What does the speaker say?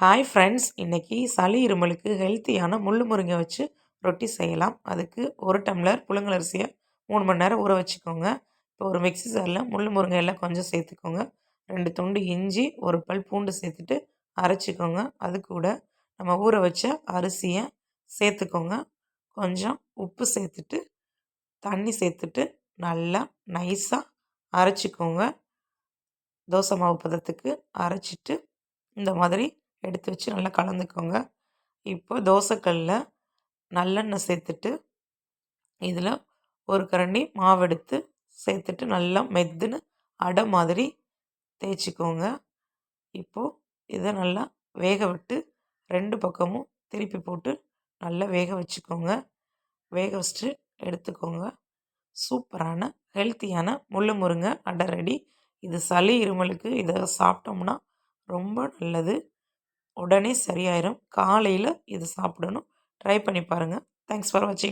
Hi friends இன்றைக்கி சளி இருமலுக்கு ஹெல்த்தியான முள் முருங்கை வச்சு ரொட்டி செய்யலாம். அதுக்கு ஒரு டம்ளர் புழுங்கலரிசியை மூணு மணி நேரம் ஊற வச்சுக்கோங்க. இப்போ ஒரு மிக்ஸி ஜாரில் முள் முருங்கை எல்லாம் கொஞ்சம் சேர்த்துக்கோங்க. ரெண்டு துண்டு இஞ்சி ஒரு பல் பூண்டு சேர்த்துட்டு அரைச்சிக்கோங்க. அது கூட நம்ம ஊற வச்ச அரிசியை சேர்த்துக்கோங்க. கொஞ்சம் உப்பு சேர்த்துட்டு தண்ணி சேர்த்துட்டு நல்லா நைஸாக அரைச்சிக்கோங்க. தோசை மாவு பதத்துக்கு அரைச்சிட்டு இந்த மாதிரி எடுத்து வச்சு நல்லா கலந்துக்கோங்க. இப்போ தோசைக்கல்லில் நல்லெண்ணெய் சேர்த்துட்டு இதில் ஒரு கரண்டி மாவு எடுத்து சேர்த்துட்டு நல்லா மெத்துன்னு அடை மாதிரி தேய்ச்சிக்கோங்க. இப்போது இதை நல்லா வேக விட்டு ரெண்டு பக்கமும் திருப்பி போட்டு நல்லா வேக வச்சுக்கோங்க. வேக வச்சுட்டு எடுத்துக்கோங்க. சூப்பரான ஹெல்த்தியான முள்ளு முருங்கை அடை ரெடி. இது சளி இருமலுக்கு இதை சாப்பிட்டோம்னா ரொம்ப நல்லது. உடனே சரியாயிடும் காலையில் இது சாப்பிடணும். ட்ரை பண்ணி பாருங்கள் தேங்க்ஸ் ஃபார் வாட்சிங்